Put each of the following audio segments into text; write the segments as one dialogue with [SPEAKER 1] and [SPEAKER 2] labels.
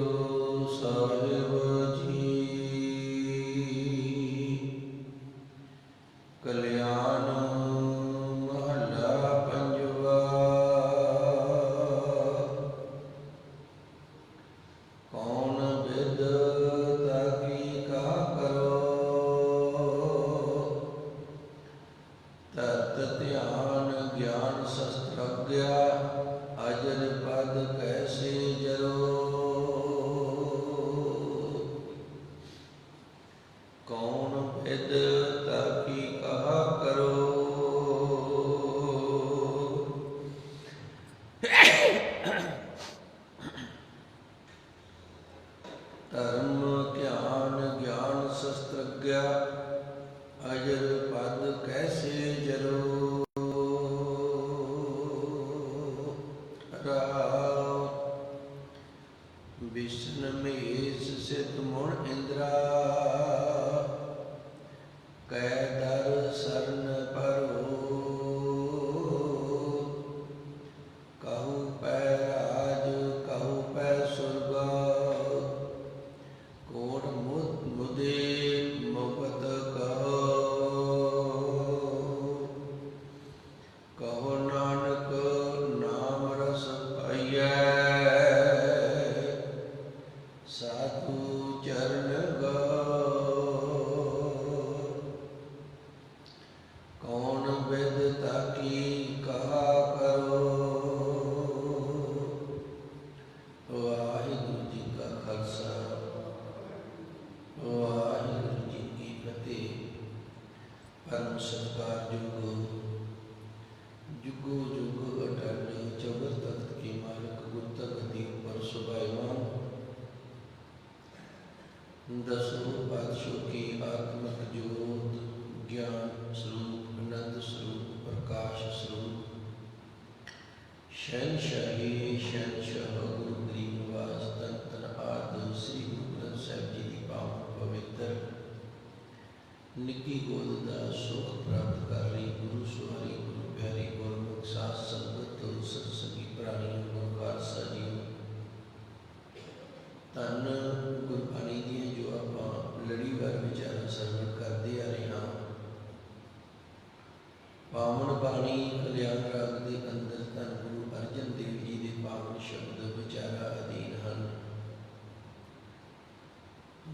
[SPEAKER 1] Oh, sorry,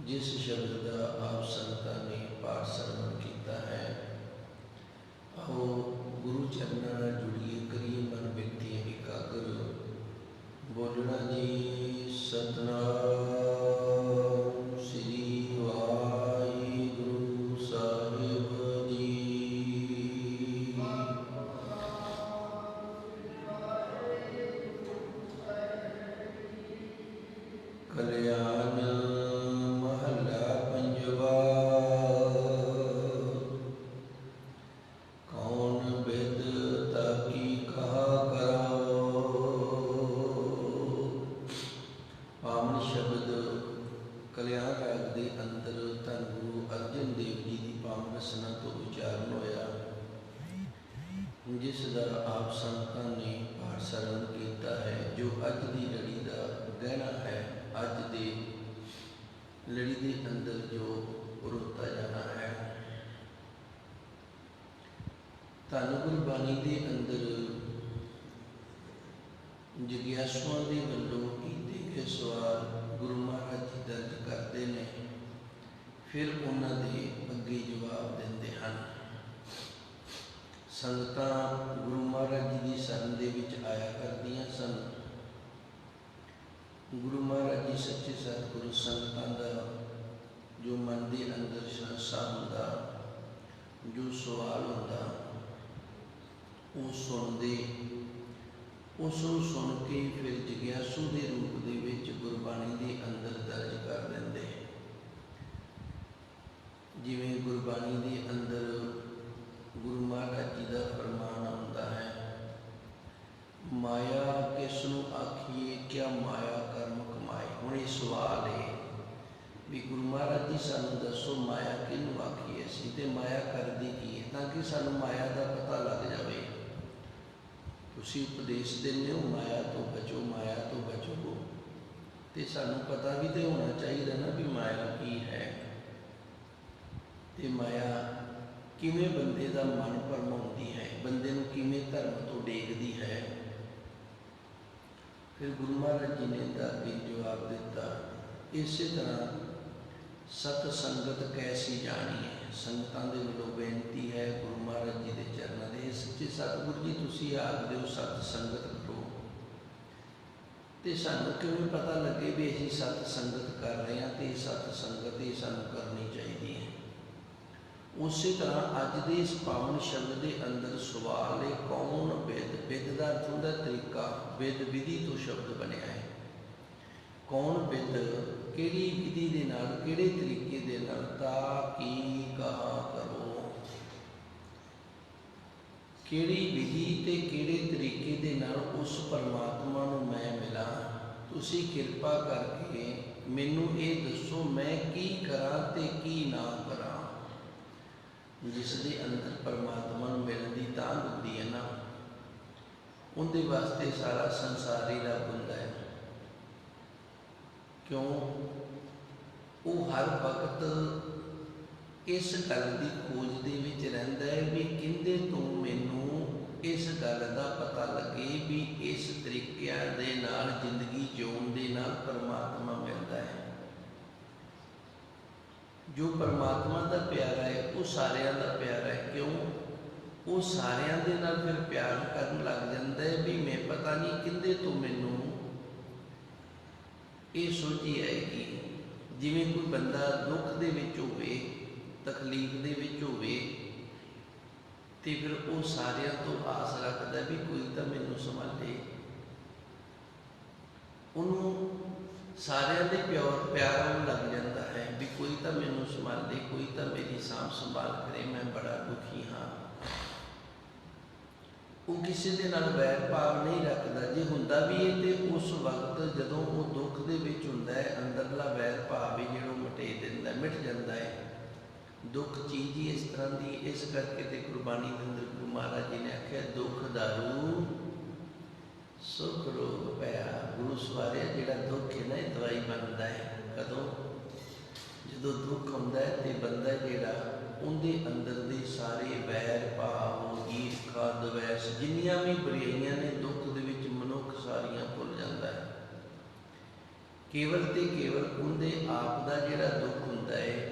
[SPEAKER 1] ਜਿਸ ਸ਼ਬਦ ਦਾ ਆਪ ਸੰਤਾਂ ਨੇ ਪਾਠ ਸਰਵਣ ਕੀਤਾ ਹੈ, ਆਓ ਗੁਰੂ ਚਰਨਾਂ ਨਾਲ ਜੁੜੀਏ, ਕਰੀਏ ਮਨ ਬਿੰਤੀ ਇਕਾਗਰ ਬੋਲਣਾ ਜੀ, ਸਤਨਾਮ। ਜੋ ਮਨ ਦੇ ਅੰਦਰ ਸੰਸਾ ਹੁੰਦਾ, ਜੋ ਸਵਾਲ ਹੁੰਦਾ, ਉਹ ਸੁਣਦੇ। ਉਸ ਨੂੰ ਸੁਣ ਕੇ ਫਿਰ ਜਗਿਆਸੂ ਦੇ ਰੂਪ ਦੇ ਵਿੱਚ ਗੁਰਬਾਣੀ ਦੇ ਅੰਦਰ ਦਰਜ ਕਰ ਲੈਂਦੇ। ਜਿਵੇਂ ਗੁਰਬਾਣੀ ਦੇ ਅੰਦਰ ਗੁਰੂ ਮਹਾਰਾਜ ਜੀ ਦਾ ਫਰਮਾਨ ਹੁੰਦਾ ਹੈ, ਮਾਇਆ ਕਿਸ ਨੂੰ ਆਖੀਏ, ਕਿਆ ਮਾਇਆ ਕਰਮ ਕਮਾਏ? ਹੁਣ ਇਹ ਸਵਾਲ ਹੈ ਵੀ ਗੁਰੂ ਮਹਾਰਾਜ ਜੀ ਸਾਨੂੰ ਦੱਸੋ ਮਾਇਆ ਕਿਹਨੂੰ ਆਖੀ ਹੈ? ਸੀ ਤੇ ਮਾਇਆ ਕਰਦੀ ਕੀ ਹੈ? ਤਾਂ ਕਿ ਸਾਨੂੰ ਮਾਇਆ ਦਾ ਪਤਾ ਲੱਗ ਜਾਵੇ। ਤੁਸੀਂ ਉਪਦੇਸ਼ ਦਿੰਦੇ ਹੋ, ਮਾਇਆ ਤੋਂ ਬਚੋ, ਮਾਇਆ ਤੋਂ ਬਚੋ। ਤੇ ਸਾਨੂੰ ਪਤਾ ਵੀ ਤੇ ਹੋਣਾ ਚਾਹੀਦਾ ਨਾ ਵੀ ਮਾਇਆ ਕੀ ਹੈ। ਤੇ ਮਾਇਆ ਕਿਵੇਂ ਬੰਦੇ ਦਾ ਮਨ ਪਰਮਾਉਂਦੀ ਹੈ? ਬੰਦੇ ਨੂੰ ਕਿਵੇਂ ਧਰਮ ਤੋਂ ਡੇਗਦੀ ਹੈ? ਫਿਰ ਗੁਰੂ ਮਹਾਰਾਜ ਜੀ ਨੇ ਤਾਂ ਵੀ ਜਵਾਬ ਦਿੱਤਾ। ਇਸੇ ਤਰ੍ਹਾਂ ਸਤ ਸੰਗਤ ਕੈਸੀ ਜਾਣੀ ਹੈ? ਸੰਗਤਾਂ ਦੇ ਵੱਲੋਂ ਬੇਨਤੀ ਹੈ ਗੁਰੂ ਮਹਾਰਾਜ ਜੀ ਦੇ ਚਰਨਾਂ ਦੇ ਸੱਚੇ ਸਤਿਗੁਰੂ ਜੀ, ਤੁਸੀਂ ਆਖਦੇ ਹੋ ਸਤ ਸੰਗਤ ਕਰੋ ਤੇ ਸਾਨੂੰ ਕਿਵੇਂ ਪਤਾ ਲੱਗੇ ਵੀ ਅਸੀਂ ਸਤ ਸੰਗਤ ਕਰ ਰਹੇ ਹਾਂ ਤੇ ਸਤ ਸੰਗਤ ਹੀ ਸਾਨੂੰ ਕਰਨੀ ਚਾਹੀਦੀ ਹੈ। ਉਸੇ ਤਰ੍ਹਾਂ ਅੱਜ ਦੇ ਇਸ ਪਾਵਨ ਸ਼ਬਦ ਦੇ ਅੰਦਰ ਸਵਾਲ ਹੈ ਕੌਣ ਵਿਦ ਵਿਦ ਦਾ ਅਰਥ ਹੁੰਦਾ ਤਰੀਕਾ ਵਿਦ ਵਿਧੀ ਤੋਂ ਸ਼ਬਦ ਬਣਿਆ ਹੈ? ਕੌਣ ਵਿਦ ਕਿਹੜੀ ਵਿਧੀ ਦੇ ਨਾਲ, ਕਿਹੜੇ ਤਰੀਕੇ ਦੇ ਨਾਲ ਤਾਂ ਕੀ, ਕਹਾ ਕਰੋ। ਕਿਹੜੀ ਵਿਧੀ ਤੇ ਕਿਹੜੇ ਤਰੀਕੇ ਦੇ ਨਾਲ ਉਸ ਪਰਮਾਤਮਾ ਨੂੰ ਮੈਂ ਮਿਲਾਂ, ਤੁਸੀਂ ਕਿਰਪਾ ਕਰਕੇ ਮੈਨੂੰ ਇਹ ਦੱਸੋ, ਮੈਂ ਕੀ ਕਰਾਂ ਤੇ ਕੀ ਨਾ ਕਰਾਂ। ਜਿਸ ਦੇ ਅੰਦਰ ਪਰਮਾਤਮਾ ਨੂੰ ਮਿਲਣ ਦੀ ਤਾਂ ਹੁੰਦੀ ਹੈ ਨਾ, ਉਹਦੇ ਵਾਸਤੇ ਸਾਰਾ ਸੰਸਾਰ ਹੀ ਰੱਬ ਹੁੰਦਾ ਹੈ। ਕਿਉਂ? ਉਹ ਹਰ ਵਕਤ ਇਸ ਗੱਲ ਦੀ ਖੋਜ ਦੇ ਵਿੱਚ ਰਹਿੰਦਾ ਹੈ ਵੀ ਕਿੰਦੇ ਤੋਂ ਮੈਨੂੰ ਇਸ ਗੱਲ ਦਾ ਪਤਾ ਲੱਗੇ ਵੀ ਇਸ ਤਰੀਕਿਆਂ ਦੇ ਨਾਲ ਜ਼ਿੰਦਗੀ ਜਿਉਣ ਦੇ ਨਾਲ ਪਰਮਾਤਮਾ ਮਿਲਦਾ ਹੈ। ਜੋ ਪਰਮਾਤਮਾ ਦਾ ਪਿਆਰਾ ਹੈ, ਉਹ ਸਾਰਿਆਂ ਦਾ ਪਿਆਰਾ ਹੈ। ਕਿਉਂ? ਉਹ ਸਾਰਿਆਂ ਦੇ ਨਾਲ ਫਿਰ ਪਿਆਰ ਕਰਨ ਲੱਗ ਜਾਂਦਾ ਹੈ ਵੀ ਮੈਂ ਪਤਾ ਨਹੀਂ ਕਿੰਦੇ ਤੋਂ ਮੈਨੂੰ ਇਹ ਸੋਚੀ ਆਏਗੀ ਜਿਵੇਂ ਕੋਈ ਬੰਦਾ ਦੁੱਖ ਦੇ ਵਿੱਚ ਹੋਵੇ, ਤਕਲੀਫ ਦੇ ਵਿੱਚ ਹੋਵੇ, ਤੇ ਫਿਰ ਉਹ ਸਾਰਿਆਂ ਤੋਂ ਆਸ ਰੱਖਦਾ ਵੀ ਕੋਈ ਤਾਂ ਮੈਨੂੰ ਸੰਭਾਲੇ ਉਹਨੂੰ ਸਾਰਿਆਂ ਦੇ ਪਿਆਰ ਪਿਆਰ ਆਉਣ ਲੱਗ ਜਾਂਦਾ ਹੈ ਵੀ ਕੋਈ ਤਾਂ ਮੈਨੂੰ ਸੰਭਾਲੇ ਕੋਈ ਤਾਂ ਮੇਰੀ ਸਾਂਭ ਸੰਭਾਲ ਕਰੇ, ਮੈਂ ਬੜਾ ਦੁਖੀ ਹਾਂ। ਉਹ ਕਿਸੇ ਦੇ ਨਾਲ ਵੈਰ ਭਾਵ ਨਹੀਂ ਰੱਖਦਾ। ਜੇ ਹੁੰਦਾ ਵੀ ਹੈ ਤੇ ਉਸ ਵਕਤ ਜਦੋਂ ਉਹ ਦੁੱਖ ਦੇ ਵਿੱਚ ਹੁੰਦਾ ਹੈ, ਅੰਦਰਲਾ ਵੈਰ ਭਾਵ ਵੀ ਜਿਹੜਾ ਮਟੇ ਦਿੰਦਾ, ਮਿਟ ਜਾਂਦਾ ਹੈ ਦੁੱਖ ਚੀਜ਼ ਹੀ ਇਸ ਤਰ੍ਹਾਂ ਦੀ ਇਸ ਕਰਕੇ ਤੇ ਕੁਰਬਾਨੀ ਦੇ ਅੰਦਰ ਗੁਰੂ ਮਹਾਰਾਜ ਜੀ ਨੇ ਆਖਿਆ, ਦੁੱਖ ਦਾਰੂ, ਸੁਖ ਰੋਗ ਪਿਆ ਗੁਰੂ ਸਵਾਰਿਆ ਜਿਹੜਾ ਦੁੱਖ ਹੈ ਨਾ, ਇਹ ਦਵਾਈ ਬਣਦਾ ਹੈ ਕਦੋਂ? ਜਦੋਂ ਦੁੱਖ ਹੁੰਦਾ ਹੈ ਤੇ ਬੰਦਾ ਜਿਹੜਾ ਉਹਦੇ ਅੰਦਰ ਦੇ ਸਾਰੇ ਵੈਰ ਭਾਵ ਈਰਖਾ ਦਵੈਸ ਜਿੰਨੀਆਂ ਵੀ ਬੁਰਾਈਆਂ ਨੇ, ਦੁੱਖ ਦੇ ਵਿੱਚ ਮਨੁੱਖ ਸਾਰੀਆਂ ਭੁੱਲ ਜਾਂਦਾ ਹੈ। ਕੇਵਲ ਤੇ ਕੇਵਲ ਉਹਦੇ ਆਪ ਦਾ ਜਿਹੜਾ ਦੁੱਖ ਹੁੰਦਾ ਹੈ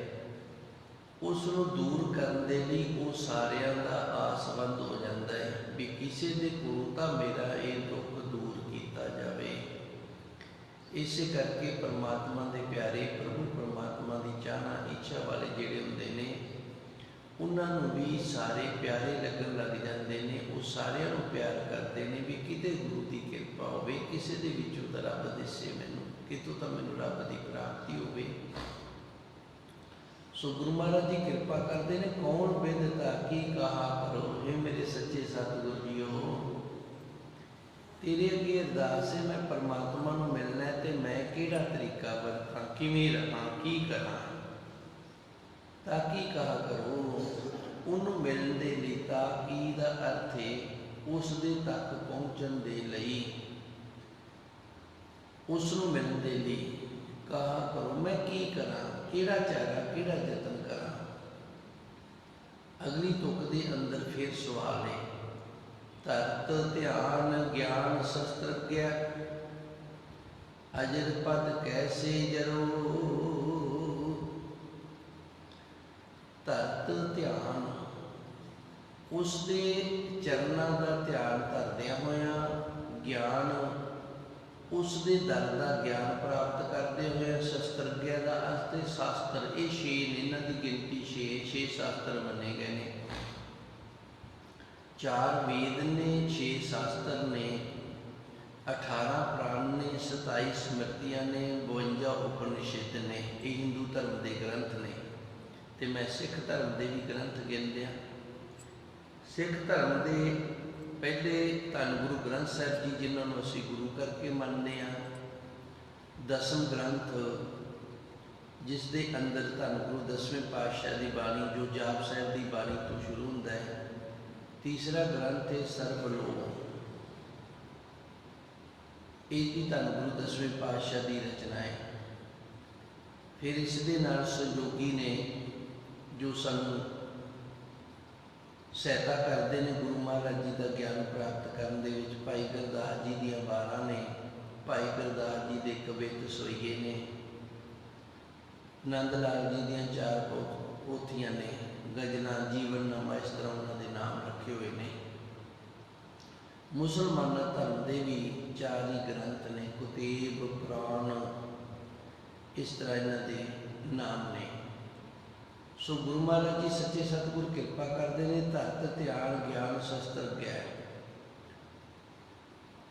[SPEAKER 1] ਉਸ ਨੂੰ ਦੂਰ ਕਰਨ ਦੇ ਲਈ ਉਹ ਸਾਰਿਆਂ ਦਾ ਆਸਵੰਦ ਹੋ ਜਾਂਦਾ ਹੈ ਵੀ ਕਿਸੇ ਦੇ ਕੋਲ ਤਾਂ ਮੇਰਾ ਇਹ ਦੁੱਖ ਦੂਰ ਕੀਤਾ ਜਾਵੇ। ਇਸੇ ਕਰਕੇ ਪਰਮਾਤਮਾ ਦੇ ਪਿਆਰੇ ਪ੍ਰਭੂ ਪਰਮਾਤਮਾ ਦੀ ਚਾਹਨਾ, ਇੱਛਾ ਵਾਲੇ ਜਿਹੜੇ ਹੁੰਦੇ ਨੇ ਉਹਨਾਂ ਨੂੰ ਵੀ ਸਾਰੇ ਪਿਆਰੇ ਲੱਗਣ ਲੱਗ ਜਾਂਦੇ ਨੇ, ਉਹ ਸਾਰਿਆਂ ਨੂੰ ਪਿਆਰ ਕਰਦੇ ਨੇ ਵੀ ਕਿਤੇ ਗੁਰੂ ਦੀ ਕਿਰਪਾ ਹੋਵੇ, ਕਿਸੇ ਦੇ ਵਿੱਚੋਂ ਤਾਂ ਰੱਬ ਦਿਸੇ ਮੈਨੂੰ, ਕਿਤੋਂ ਤਾਂ ਮੈਨੂੰ ਰੱਬ ਦੀ ਪ੍ਰਾਪਤੀ ਹੋਵੇ। ਸੋ ਗੁਰੂ ਮਹਾਰਾਜ ਜੀ ਕਿਰਪਾ ਕਰਦੇ ਨੇ, ਕੌਣ ਬਿੰਦਤਾ ਕੀ ਕਹਾ ਕਰੋ ਇਹ ਮੇਰੇ ਸੱਚੇ ਸਤਿਗੁਰ ਜੀਓ। ਤੇਰੇ ਅੱਗੇ ਅਰਦਾਸ ਹੈ, ਮੈਂ ਪਰਮਾਤਮਾ ਨੂੰ ਮਿਲਣਾ ਹੈ ਤੇ ਮੈਂ ਕਿਹੜਾ ਤਰੀਕਾ ਵਰਤਾਂ, ਕਿਵੇਂ ਰਹਾਂ, ਕੀ ਕਰਾਂ? ਤਾਂ ਕਹਾ ਕਰੋ? ਉਹਨੂੰ ਮਿਲਣ ਦੇ ਲਈ ਤਾਂ ਦਾ ਅਰਥ ਹੈ ਉਸ ਦੇ ਤੱਕ ਪਹੁੰਚਣ ਦੇ ਲਈ। ਉਸ ਨੂੰ ਮਿਲਣ ਦੇ ਲਈ ਕਹਾ ਕਰੋ, ਮੈਂ ਕੀ ਕਰਾਂ? ਕਿਹੜਾ ਚਾਰਾ, ਕਿਹੜਾ ਯਤਨ ਕਰਾਂ? ਅਗਲੀ ਤੁਕ ਦੇ ਅੰਦਰ ਫਿਰ ਸਵਾਲ ਹੈ ਤਰਤ ਧਿਆਨ ਗਿਆਨ ਸ਼ਸਤਰ ਗਿਆ ਅਜਰ ਪਦ ਕੈਸੇ ਜਰੋ ਤਰਤ ਧਿਆਨ ਉਸ ਦੇ ਚਰਨਾਂ ਦਾ ਧਿਆਨ ਧਰਦਿਆਂ ਹੋਇਆਂ ਗਿਆਨ ਉਸ ਦੇ ਦਰ ਦਾ ਗਿਆਨ ਪ੍ਰਾਪਤ ਕਰਦੇ ਹੋਏ ਸ਼ਸਤਰਗਿਆ ਦਾ ਅਸਤੇ ਸ਼ਾਸਤਰ, ਇਹ ਛੇ ਨੇ, ਇਹਨਾਂ ਦੀ ਗਿਣਤੀ 6 6 ਸ਼ਾਸਤਰ ਮੰਨੇ ਗਏ ਨੇ। ਚਾਰ ਵੇਦ ਨੇ 6 ਸ਼ਾਸਤਰ ਨੇ 18 ਪ੍ਰਾਣ ਨੇ 27 ਸਮਰਤੀਆਂ ਨੇ 52 ਉਪਨਿਸ਼ਦ ਨੇ, ਇਹ ਹਿੰਦੂ ਧਰਮ ਦੇ ਗ੍ਰੰਥ ਨੇ। ਤੇ ਮੈਂ ਸਿੱਖ ਧਰਮ ਦੇ ਵੀ ਗ੍ਰੰਥ ਗਿਣਦੇ ਆ। ਸਿੱਖ ਧਰਮ ਦੇ ਪਹਿਲੇ ਧੰਨ ਗੁਰੂ ਗ੍ਰੰਥ ਸਾਹਿਬ ਜੀ, ਜਿਨ੍ਹਾਂ ਨੂੰ ਅਸੀਂ ਗੁਰੂ ਕਰਕੇ ਮੰਨਦੇ ਆ ਦਸਮ ਗ੍ਰੰਥ, ਜਿਸ ਦੇ ਅੰਦਰ ਧੰਨ ਗੁਰੂ ਦਸਵੇਂ ਪਾਤਸ਼ਾਹ ਦੀ ਬਾਣੀ, ਜੋ ਜਾਪ ਸਾਹਿਬ ਦੀ ਬਾਣੀ ਤੋਂ ਸ਼ੁਰੂ ਹੁੰਦਾ ਹੈ, ਤੀਸਰਾ ਗ੍ਰੰਥ ਹੈ ਸਰਬਲੋਕ ਇਹ ਵੀ ਧੰਨ ਗੁਰੂ ਦਸਵੇਂ ਪਾਤਸ਼ਾਹ ਦੀ ਰਚਨਾ ਹੈ। ਫਿਰ ਇਸ ਦੇ ਨਾਲ ਸਹਿਯੋਗੀ ਨੇ ਜੋ ਸਾਨੂੰ ਸਹਾਇਤਾ ਕਰਦੇ ਨੇ ਗੁਰੂ ਮਹਾਰਾਜ ਜੀ ਦਾ ਗਿਆਨ ਪ੍ਰਾਪਤ ਕਰਨ ਦੇ ਵਿੱਚ ਭਾਈ ਗੁਰਦਾਸ ਜੀ ਦੀਆਂ ਬਾਰਾਂ ਨੇ, ਭਾਈ ਗੁਰਦਾਸ ਜੀ ਦੇ ਕਵਿਤ ਸੋਈਏ ਨੇ। ਨੰਦ ਲਾਲ ਜੀ ਦੀਆਂ ਚਾਰ ਪੋ- ਪੋਥੀਆਂ ਨੇ ਗਜਲਾਂ ਜੀਵਨਨਾਮਾ ਇਸ ਤਰ੍ਹਾਂ ਉਹਨਾਂ ਦੇ ਨਾਮ ਰੱਖੇ ਹੋਏ ਨੇ। ਮੁਸਲਮਾਨਾਂ ਧਰਮ ਦੇ ਵੀ ਚਾਰ ਹੀ ਗ੍ਰੰਥ ਨੇ, ਕੁਤੇਬ, ਪੁਰਾਣ, ਇਸ ਤਰ੍ਹਾਂ ਇਹਨਾਂ ਦੇ ਨਾਮ ਨੇ। ਸੋ ਗੁਰੂ ਮਹਾਰਾਜ ਜੀ ਸੱਚੇ ਸਤਿਗੁਰ ਕਿਰਪਾ ਕਰਦੇ ਨੇ, ਧਰਤ ਧਿਆਨ ਗਿਆਨ ਸ਼ਸਤਰ ਗਿਆਨ।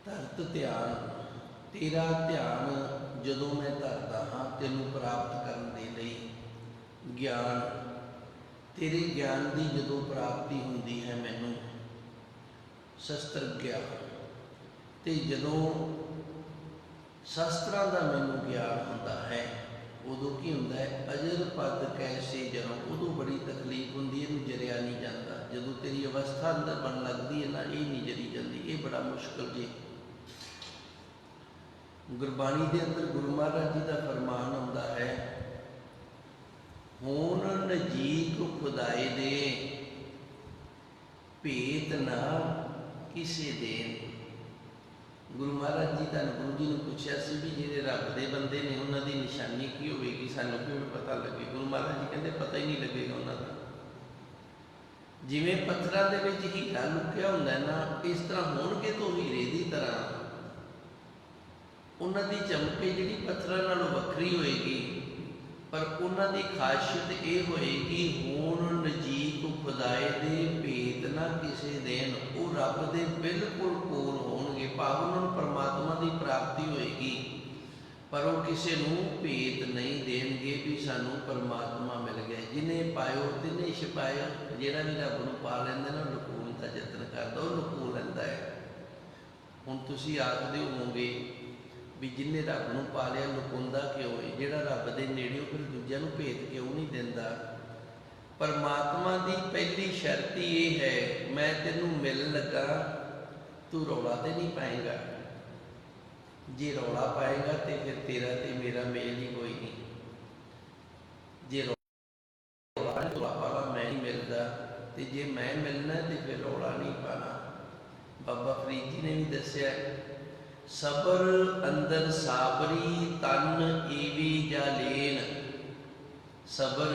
[SPEAKER 1] ਧਰਤ ਧਿਆਨ, ਤੇਰਾ ਧਿਆਨ ਜਦੋਂ ਮੈਂ ਧਰਦਾ ਹਾਂ, ਤੈਨੂੰ ਪ੍ਰਾਪਤ ਕਰਨ ਦੇ ਲਈ ਗਿਆਨ। ਤੇਰੇ ਗਿਆਨ ਦੀ ਜਦੋਂ ਪ੍ਰਾਪਤੀ ਹੁੰਦੀ ਹੈ ਮੈਨੂੰ ਸ਼ਸਤਰ ਗਿਆਨ। ਤੇ ਜਦੋਂ ਸ਼ਸਤਰਾਂ ਦਾ ਮੈਨੂੰ ਗਿਆਨ ਹੁੰਦਾ ਹੈ ਉਦੋਂ ਕੀ ਹੁੰਦਾ ਹੈ? ਅਜਰ ਪਦ ਕੈਸੇ ਜਨਮ? ਉਦੋਂ ਬੜੀ ਤਕਲੀਫ ਹੁੰਦੀ ਹੈ, ਇਹਨੂੰ ਜਰਿਆ ਨਹੀਂ ਜਾਂਦਾ। ਜਦੋਂ ਤੇਰੀ ਅਵਸਥਾ ਅੰਦਰ ਬਣ ਲੱਗਦੀ ਹੈ ਨਾ, ਇਹ ਨਹੀਂ ਜਰੀ ਜਾਂਦੀ। ਇਹ ਬੜਾ ਮੁਸ਼ਕਲ ਜੇ। ਗੁਰਬਾਣੀ ਦੇ ਅੰਦਰ ਗੁਰੂ ਮਹਾਰਾਜ ਜੀ ਦਾ ਫਰਮਾਨ ਆਉਂਦਾ ਹੈ, ਹੋਣ ਨਜੀਕ ਖੁਦਾਏ ਦੇ, ਭੇਤ ਨਾ ਕਿਸੇ ਦੇਨ ਗੁਰੂ ਮਹਾਰਾਜ ਜੀ ਤਾਂ ਗੁਰੂ ਜੀ ਨੂੰ ਪੁੱਛਿਆ ਸੀ ਵੀ ਜਿਹੜੇ ਰੱਬ ਦੇ ਬੰਦੇ ਨੇ, ਉਹਨਾਂ ਦੀ ਨਿਸ਼ਾਨੀ ਕੀ ਹੋਵੇਗੀ? ਸਾਨੂੰ ਕਿਵੇਂ ਪਤਾ ਲੱਗੇ? ਗੁਰੂ ਮਹਾਰਾਜ ਜੀ ਕਹਿੰਦੇ, ਪਤਾ ਹੀ ਨਹੀਂ ਲੱਗੇਗਾ ਉਹਨਾਂ ਦਾ। ਜਿਵੇਂ ਪੱਥਰਾਂ ਦੇ ਵਿੱਚ ਹੀਰਾ ਲੁਕਿਆ ਹੁੰਦਾ ਨਾ, ਇਸ ਤਰ੍ਹਾਂ ਹੋਣਗੇ ਤਾਂ ਹੀਰੇ ਦੀ ਤਰ੍ਹਾਂ। ਉਹਨਾਂ ਦੀ ਚਮਕ ਜਿਹੜੀ ਪੱਥਰਾਂ ਨਾਲੋਂ ਵੱਖਰੀ ਹੋਏਗੀ, ਪਰ ਉਹਨਾਂ ਦੀ ਖਾਸੀਅਤ ਇਹ ਹੋਏਗੀ, ਹੋਣ ਨਜੀਕ ਖੁਦਾਏ ਦੇ ਭੇਤ ਨਾ ਕਿਸੇ ਦੇਨ ਉਹ ਰੱਬ ਦੇ ਬਿਲਕੁਲ ਕੋਲ ਹੋਣਗੇ, ਭਾਵ ਉਹਨਾਂ ਨੂੰ ਪਰਮਾਤਮਾ ਦੀ ਪ੍ਰਾਪਤੀ ਹੋਏਗੀ। ਪਰ ਉਹ ਕਿਸੇ ਨੂੰ ਭੇਤ ਨਹੀਂ ਦੇਣਗੇ ਵੀ ਸਾਨੂੰ ਪਰਮਾਤਮਾ ਮਿਲ ਗਿਆ। ਜਿਨੇ ਪਾਇਓ, ਤਿਨੇ ਛਪਾਇਆ ਜਿਹੜਾ ਵੀ ਰੱਬ ਨੂੰ ਪਾ ਲੈਂਦਾ ਨਾ ਲੁਕਾਉਣ ਦਾ ਯਤਨ ਕਰਦਾ, ਉਹ ਲੁਕੋ ਲੈਂਦਾ ਹੈ। ਹੁਣ ਤੁਸੀਂ ਆਖਦੇ ਹੋਵੋਗੇ ਵੀ ਜਿਨੇ ਰੱਬ ਨੂੰ ਪਾ ਲਿਆ ਲੁਕਾਉਂਦਾ ਕਿਉਂ ਹੈ ਜਿਹੜਾ ਰੱਬ ਦੇ ਨੇੜੇ ਉਹ ਫਿਰ ਦੂਜਿਆਂ ਨੂੰ ਭੇਦ ਕਿਉਂ ਨਹੀਂ ਦਿੰਦਾ? ਪਰਮਾਤਮਾ ਦੀ ਪਹਿਲੀ ਸ਼ਰਤ ਇਹ ਹੈ, ਮੈਂ ਤੈਨੂੰ ਮਿਲਣ ਲੱਗਾ ਤੂੰ ਰੌਲਾ ਤੇ ਨਹੀਂ ਪਾਏਗਾ। ਜੇ ਰੌਲਾ ਪਾਏਗਾ ਤੇ ਫਿਰ ਤੇਰਾ ਤੇ ਮੇਰਾ ਮੇਲ ਨਹੀਂ ਕੋਈ ਨਹੀਂ। ਜੇ ਰੌਲਾ ਰੌਲਾ ਵਾਲਾ ਮੈਂ ਹੀ ਮਿਲਦਾ। ਤੇ ਜੇ ਮੈਂ ਮਿਲਣਾ ਤੇ ਫਿਰ ਰੌਲਾ ਨਹੀਂ ਪਾਣਾ। ਬਾਬਾ ਫਰੀਦ ਜੀ ਨੇ ਵੀ ਦੱਸਿਆ, ਸਬਰ ਅੰਦਰ ਸਾਬਰੀ, ਤਨ ਈਵੀ ਜਾ ਲੈਨ। ਸਬਰ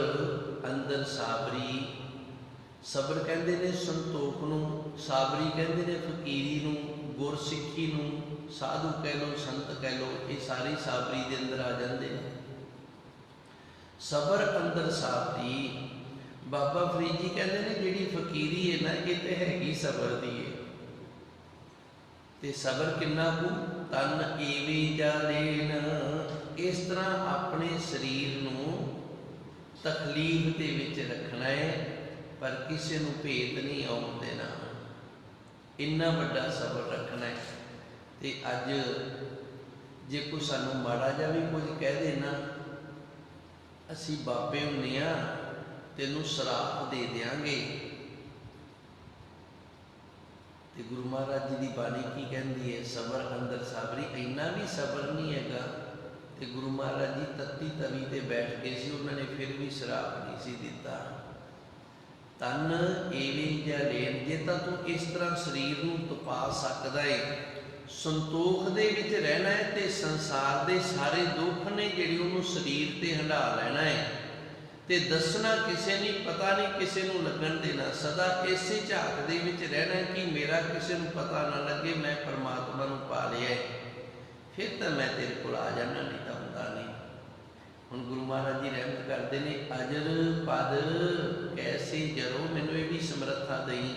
[SPEAKER 1] ਅੰਦਰ ਸਾਬਰੀ। ਸਬਰ ਕਹਿੰਦੇ ਨੇ ਸੰਤੋਖ ਨੂੰ। ਸਾਬਰੀ ਕਹਿੰਦੇ ਨੇ, ਫਕੀਰੀ ਨੂੰ, ਗੁਰਸਿੱਖੀ ਨੂੰ, ਸਾਧੂ ਕਹਿ ਲੋ ਸੰਤ ਕਹਿ ਲੋ ਇਹ ਸਾਰੇ ਸਾਬਰੀ ਦੇ ਅੰਦਰ ਆ ਜਾਂਦੇ ਨੇ। ਸਬਰ ਅੰਦਰ ਸਾਬਰੀ। ਬਾਬਾ ਫਰੀਦ ਜੀ ਕਹਿੰਦੇ ਨੇ, ਜਿਹੜੀ ਫਕੀਰੀ ਹੈ ਨਾ, ਇਹ ਤੇ ਹੈਗੀ ਸਬਰ ਦੀ ਹੈ ਤੇ ਸਬਰ ਕਿੰਨਾ ਕੁ? ਤਨ ਈਵੀ ਜਾ ਲੈਨ ਇਸ ਤਰ੍ਹਾਂ ਆਪਣੇ ਸਰੀਰ ਨੂੰ ਤਕਲੀਫ ਦੇ ਵਿੱਚ ਰੱਖਣਾ ਹੈ ਪਰ ਕਿਸੇ ਨੂੰ ਭੇਦ ਨਹੀਂ ਆਉਣ ਦੇਣਾ। ਇੰਨਾ ਵੱਡਾ ਸਬਰ ਰੱਖਣਾ ਹੈ। ਤੇ ਅੱਜ ਜੇ ਕੋਈ ਸਾਨੂੰ ਮਾੜਾ ਜਿਹਾ ਵੀ ਕੁਝ ਕਹਿ ਦੇ ਨਾ, ਅਸੀਂ ਬਾਬੇ ਹੁੰਨੇ ਆ, ਤੈਨੂੰ ਸਰਾਪ ਦੇ ਦੇਾਂਗੇ ਤੇ ਗੁਰੂ ਮਹਾਰਾਜ ਜੀ ਦੀ ਬਾਣੀ ਕੀ ਕਹਿੰਦੀ ਹੈ? ਸਬਰ ਅੰਦਰ ਸਾਬਰੀ, ਇੰਨਾ ਵੀ ਸਬਰ ਨਹੀਂ ਹੈਗਾ। ਤੇ ਗੁਰੂ ਮਹਾਰਾਜ ਜੀ ਤੱਤੀ ਤਵੀ ਤੇ ਬੈਠ ਗਏ ਸੀ, ਉਹਨਾਂ ਨੇ ਫਿਰ ਵੀ ਸਰਾਪ ਨਹੀਂ ਸੀ ਦਿੱਤਾ। ਤਨ ਏਵੇਂ ਜਾਂ ਲੈਨ ਜੇ ਤਾਂ ਤੂੰ ਇਸ ਤਰ੍ਹਾਂ ਸਰੀਰ ਨੂੰ ਤਪਾ ਸਕਦਾ ਏ। ਸੰਤੋਖ ਦੇ ਵਿੱਚ ਰਹਿਣਾ ਹੈ ਤੇ ਸੰਸਾਰ ਦੇ ਸਾਰੇ ਦੁੱਖ ਨੇ ਜਿਹੜੇ ਉਹਨੂੰ ਸਰੀਰ ਤੇ ਹੰਡਾ ਲੈਣਾ ਹੈ ਤੇ ਦੱਸਣਾ ਕਿਸੇ ਨਹੀਂ ਪਤਾ ਨਹੀਂ ਕਿਸੇ ਨੂੰ ਲੱਗਣ ਦੇਣਾ। ਸਦਾ ਇਸੇ ਝਾਕ ਦੇ ਵਿੱਚ ਰਹਿਣਾ ਕਿ ਮੇਰਾ ਕਿਸੇ ਨੂੰ ਪਤਾ ਨਾ ਲੱਗੇ, ਮੈਂ ਪਰਮਾਤਮਾ ਨੂੰ ਪਾ ਲਿਆ ਫਿਰ ਤਾਂ ਮੈਂ ਤੇਰੇ ਕੋਲ ਆ ਜਾਣਾ ਨਹੀਂ ਤਾਂ ਹੁੰਦਾ ਨਹੀਂ। ਹੁਣ ਗੁਰੂ ਮਹਾਰਾਜ ਜੀ ਰਹਿਮਤ ਕਰਦੇ ਨੇ, ਅਜਰ ਪਦ ਕੈਸੇ ਜਰੋ, ਮੈਨੂੰ ਇਹ ਵੀ ਸਮਰੱਥਾ ਦੇਈ,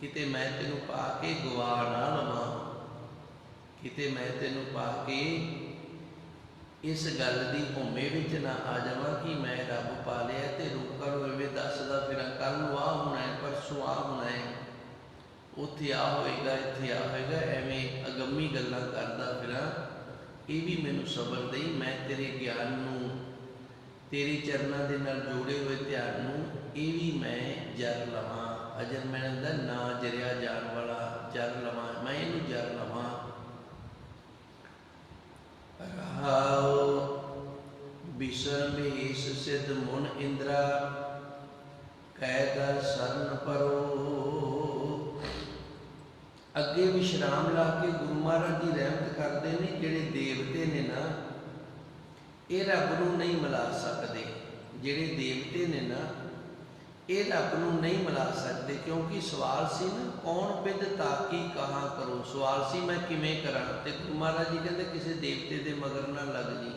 [SPEAKER 1] ਕਿਤੇ ਮੈਂ ਤੈਨੂੰ ਪਾ ਕੇ ਗਵਾ ਨਾ ਲਵਾਂ, ਕਿਤੇ ਮੈਂ ਤੈਨੂੰ ਪਾ ਕੇ ਇਸ ਗੱਲ ਦੀ ਹਉਮੈ ਵਿੱਚ ਨਾ ਆ ਜਾਵਾਂ ਕਿ ਮੈਂ ਰੱਬ ਪਾ ਲਿਆ ਤੇ ਲੋਕਾਂ ਨੂੰ ਐਵੇਂ ਦੱਸਦਾ ਫਿਰਾਂ ਕੱਲ ਨੂੰ ਆ ਹੋਣਾ ਹੈ, ਪਰਸੋਂ ਆ ਹੋਣਾ ਹੈ। ਉੱਥੇ ਆ ਹੋਏਗਾ, ਇੱਥੇ ਆ ਹੋਏਗਾ, ਐਵੇਂ ਅਗੰਮੀ ਗੱਲਾਂ ਕਰਦਾ ਫਿਰਾਂ। ਇਹ ਵੀ ਮੈਨੂੰ ਸਬਰ ਦੇਈ, ਮੈਂ ਤੇਰੇ ਗਿਆਨ ਨੂੰ, ਤੇਰੇ ਚਰਨਾਂ ਦੇ ਨਾਲ ਜੋੜੇ ਹੋਏ ਧਿਆਨ ਨੂੰ, ਇਹ ਵੀ ਮੈਂ ਜਰ ਲਵਾਂ। ਅਜਰ ਮੈਂ ਦਾ ਨਾ ਜਰਿਆ ਜਾਣ ਵਾਲਾ ਜਰ ਲਵਾਂ, ਮੈਂ ਇਹਨੂੰ ਜਰ ਲਵਾਂ। ਰਹਾਉ ਬਿਸਰ ਭੇਸ ਸਿਧ ਮੁਨ ਇੰਦਰਾ ਕਹਿ ਦਰ ਸਰਨ ਪਰੋ। ਅੱਗੇ ਵਿਸ਼ਰਾਮ ਲਾ ਕੇ ਗੁਰੂ ਮਹਾਰਾਜ ਜੀ ਰਹਿਮਤ ਕਰਦੇ ਨੇ, ਜਿਹੜੇ ਦੇਵਤੇ ਨੇ ਨਾ, ਇਹ ਰੱਬ ਨੂੰ ਨਹੀਂ ਮਿਲਾ ਸਕਦੇ। ਜਿਹੜੇ ਦੇਵਤੇ ਨੇ ਨਾ, ਇਹ ਰੱਬ ਨੂੰ ਨਹੀਂ ਮਿਲਾ ਸਕਦੇ, ਕਿਉਂਕਿ ਸਵਾਲ ਸੀ ਨਾ, ਕੌਣ ਬਿਦ ਤਾਕੀ ਕਹਾ ਕਰੋ? ਸਵਾਲ ਸੀ, ਮੈਂ ਕਿਵੇਂ ਕਰਾਂ? ਤੇ ਗੁਰੂ ਮਹਾਰਾਜ ਜੀ ਕਹਿੰਦੇ, ਕਿਸੇ ਦੇਵਤੇ ਦੇ ਮਗਰ ਨਾ ਲੱਗ ਜੀ।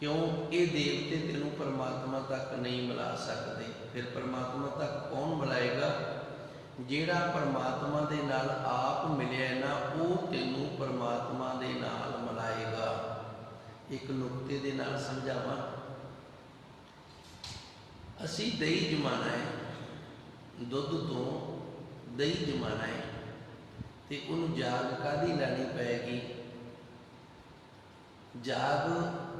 [SPEAKER 1] ਕਿਉਂ? ਇਹ ਦੇਵਤੇ ਤੈਨੂੰ ਪਰਮਾਤਮਾ ਤੱਕ ਨਹੀਂ ਮਿਲਾ ਸਕਦੇ। ਫਿਰ ਪਰਮਾਤਮਾ ਤੱਕ ਕੌਣ ਮਿਲਾਏਗਾ? ਜਿਹੜਾ ਪਰਮਾਤਮਾ ਦੇ ਨਾਲ ਆਪ ਮਿਲਿਆ ਨਾ, ਉਹ ਤੈਨੂੰ ਪਰਮਾਤਮਾ ਦੇ ਨਾਲ ਮਿਲਾਏਗਾ। ਇੱਕ ਨੁਕਤੇ ਦੇ ਨਾਲ ਸਮਝਾਵਾਂ। ਅਸੀਂ ਦਹੀਂ ਜਮਾਣਾ ਹੈ, ਦੁੱਧ ਤੋਂ ਦਹੀਂ ਜਮਾਨਾ ਹੈ, ਤੇ ਉਹਨੂੰ ਜਾਗ ਕਾਦੀ ਲਾਣੀ ਪਏਗੀ? ਜਾਗ